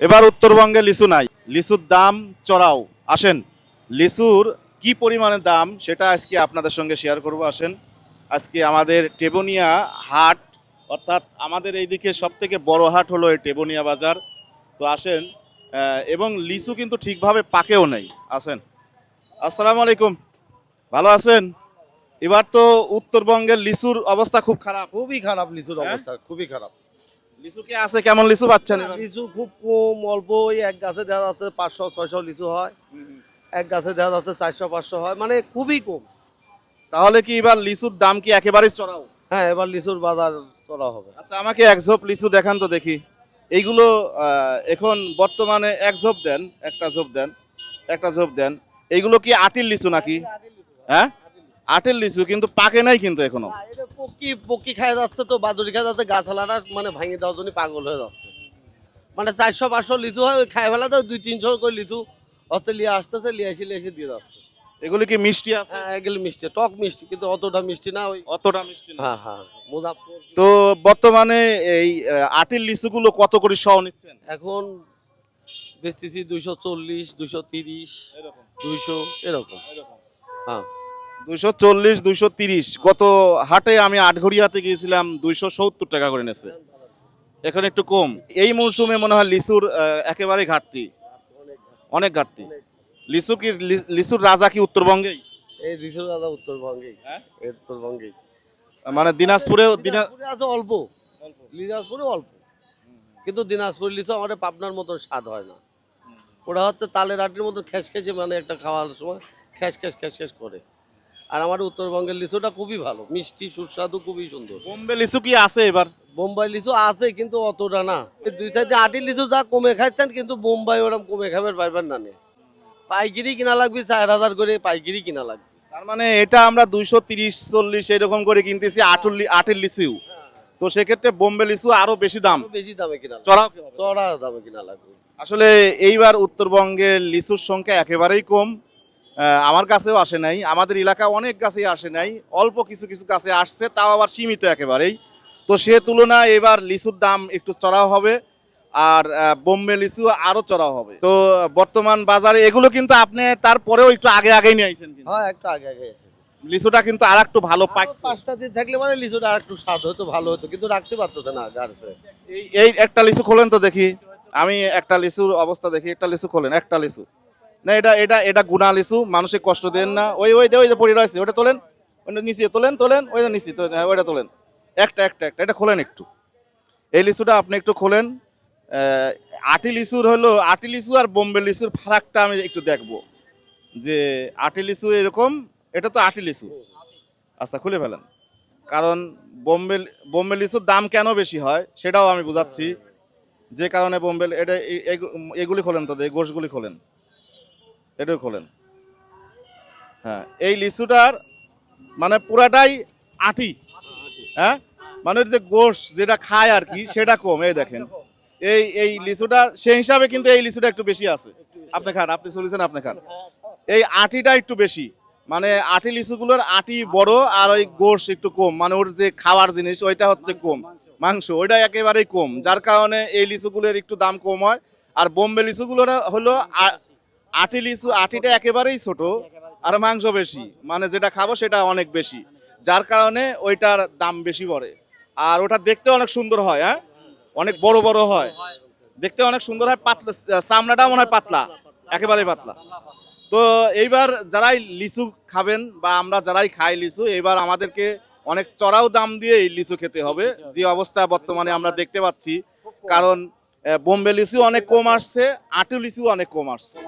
এবার উত্তরবঙ্গে লিচু নাই। লিচুর দাম চড়াও। আসেন লিচুর কি পরিমাণে দাম সেটা আজকে আপনাদের সঙ্গে শেয়ার করব। আসেন আজকে আমাদের টেবনিয়া হাট অর্থাৎ আমাদের এইদিকে সব থেকে বড় হাট হলো এই টেবনিয়া বাজার। তো আসেন এবং লিচু কিন্তু ঠিকভাবে পাকেও নেই। আসেন আসসালামু আলাইকুম। ভালো আছেন? এবার তো উত্তরবঙ্গের লিচুর অবস্থা খুব খারাপ। খুবই খারাপ লিচুর হ্যাঁ? অবস্থা খুবই খারাপ। লিচু কি আছে? কেমন লিচু পাচ্ছেন লিচু খুব কম অল্প ওই এক গাছে দেখা যাচ্ছে পাঁচশো ছয়শো লিচু হয়। এক গাছে দেখা যাচ্ছে চারশো পাঁচশো হয় মানে খুবই কম। তাহলে কি এবার লিচুর দাম কি একেবারেই চড়াও? হ্যাঁ এবার লিচুর বাজার করা হবে। আচ্ছা আমাকে এক ঝোপ লিচু দেখান তো দেখি। এইগুলো এখন বর্তমানে এক ঝোপ দেন একটা ঝোপ দেন একটা ঝোপ দেন। এইগুলো কি আটির লিচু নাকি? হ্যাঁ? আটের লিচু কিন্তু পাকে নাই কিন্তু এখনও। না, এটা পকি পকি খায় যাচ্ছে তো বাদুরি খায় যাচ্ছে গাছালাটা মানে ভাঙে দেওয়ার জন্য পাগল হয়ে যাচ্ছে। মানে চারশো পাঁচশো লিচু হয় ওই খায় ফেলাতে দুই তিনশো করে লিচু অত লিয়ে আসতেছে লিয়ে এসে লিয়ে এসে দিয়ে যাচ্ছে। এগুলো কি মিষ্টি আছে? হ্যাঁ এগুলো মিষ্টি টক মিষ্টি কিন্তু অতটা মিষ্টি না ওই। অতটা মিষ্টি না। হ্যাঁ হ্যাঁ মুজাফর তো বর্তমানে এই আটির লিচুগুলো কত করে সহ নিচ্ছেন? এখন বেচতেছি দুইশো চল্লিশ দুইশো তিরিশ দুইশো এরকম। হ্যাঁ। দুইশো চল্লিশ দুইশো তিরিশ। গত হাটে আমি আটঘরিয়াতে গিয়েছিলাম দুইশো সত্তর টাকা করে নেছে। এখন একটু কম। এই মৌসুমে মনে হয় লিচুর একেবারে ঘাটতি। অনেক ঘাটতি। লিচু কি লিচুর রাজা কি উত্তরবঙ্গেই? এই রিসু দাদা উত্তরবঙ্গেই। হ্যাঁ? উত্তরবঙ্গেই। মানে দিনাজপুরেও দিনাজপুরে আছে অল্প। দিনাজপুরে অল্প। কিন্তু দিনাজপুর লিচু আমাদের পাবনার মতো স্বাদ হয় না। ওটা হচ্ছে তালের আটির মতো খেস খেসে মানে একটা খাওয়ার সময় খেস খেস খেস খেস করে। আর আমার উত্তরবঙ্গের লিচুটা খুবই ভালো। মিষ্টি সুস্বাদু খুবই সুন্দর। বোম্বে লিচু কি আছে এবার? বোম্বাই লিচু আছে কিন্তু অতটা না। দুই চারটে আটি লিচু যা কমে খাচ্ছেন কিন্তু বোম্বাই ওরকম কমে খাবার পারবেন না। পাইকারি কিনা লাগবে চার হাজার করে পাইকারি কিনা লাগবে। তার মানে এটা আমরা দুইশো তিরিশ চল্লিশ এরকম করে কিনতেছি আটুর লি- আটের লিচু। তো সেক্ষেত্রে বোম্বে লিচু আরও বেশি দাম। বেশি দামে কিনা চড়া চড়া দামে কিনা লাগবে। আসলে এইবার উত্তরবঙ্গের লিচুর সংখ্যা একেবারেই কম। আমার কাছেও আসে নাই। আমাদের এলাকা অনেক গাছেই আসে নাই। অল্প কিছু কিছু গাছে আসছে তাও আবার সীমিত একেবারেই। তো সে তুলনায় এবার লিচুর দাম একটু চড়াও হবে আর বোম্বে লিচু আরও চড়াও হবে। তো বর্তমান বাজারে এগুলো কিন্তু আপনি তারপরেও একটু আগে আগেই নিয়ে আইছেন কিন্তু। হ্যাঁ একটু আগে আগে লিচুটা কিন্তু আর একটু ভালো পাক পাঁচটা দিন থাকলে মানে লিচুটা আর একটু স্বাদ হতো ভালো হতো কিন্তু রাখতে পারতো না এই একটা লিচু খোলেন তো দেখি। আমি একটা লিচুর অবস্থা দেখি। একটা লিচু খোলেন একটা লিচু। না এটা এটা এটা গুণা লিচু মানুষের কষ্ট দেন না। ওই ওই যে- ওই যে পড়ে রয়েছে ওটা তোলেন। ওটা নিচে তোলেন তোলেন ওই যে নিচে হ্যাঁ, ওইটা তোলেন। একটা একটা একটা এটা খোলেন একটু। এই লিচুটা আপনি একটু খোলেন। আটি লিচুর হলো আটি লিচু আর বোম্বে লিচুর ফারাকটা আমি একটু দেখব। যে আটি লিচু এরকম এটা তো আটি লিচু। আচ্ছা খুলে ফেলেন। কারণ বোম্বে বোম্বে লিচুর দাম কেন বেশি হয় সেটাও আমি বুঝাচ্ছি। যে কারণে বোম্বে এটা এগুলি খোলেন তো এই গোশগুলি খোলেন। এটাও খোলেন। হ্যাঁ এই লিচুটার মানে পুরাটাই আটি। হ্যাঁ মানে যে গোশ যেটা খায় আর কি, সেটা কম, এই দেখেন। এই এই লিচুটা, সেই হিসাবে কিন্তু এই লিচুটা একটু বেশি আছে। আপনি খান, আপনি চলেছেন, আপনি খান। এই আটিটা একটু বেশি। মানে আটি লিচুগুলোর আটি বড় আর ওই গোশ একটু কম। মানে ওর যে খাওয়ার জিনিস, ওইটা হচ্ছে কম। মাংস, ওইটা একেবারেই কম। যার কারণে এই লিচুগুলোর একটু দাম কম হয়। আর বোম্বে লিচুগুলোর হলো আটি লিচু, আটিটা একেবারেই ছোট আর মাংস বেশি। মানে যেটা খাব সেটা অনেক বেশি। যার কারণে ওইটার দাম বেশি পড়ে। আর ওটা দেখতে অনেক সুন্দর হয় হ্যাঁ? অনেক বড় বড় হয়। দেখতে অনেক সুন্দর হয়, পাতলা চামড়াটা মনে হয় পাতলা, একেবারেই পাতলা। তো এইবার যারাই লিচু খাবেন বা আমরা যারাই খাই লিচু এবার আমাদেরকে অনেক চড়াও দাম দিয়ে এই লিচু খেতে হবে। যে অবস্থা বর্তমানে আমরা দেখতে পাচ্ছি। কারণ বোম্বে লিচু অনেক কম আসছে, আটু লিচু অনেক কম আসছে।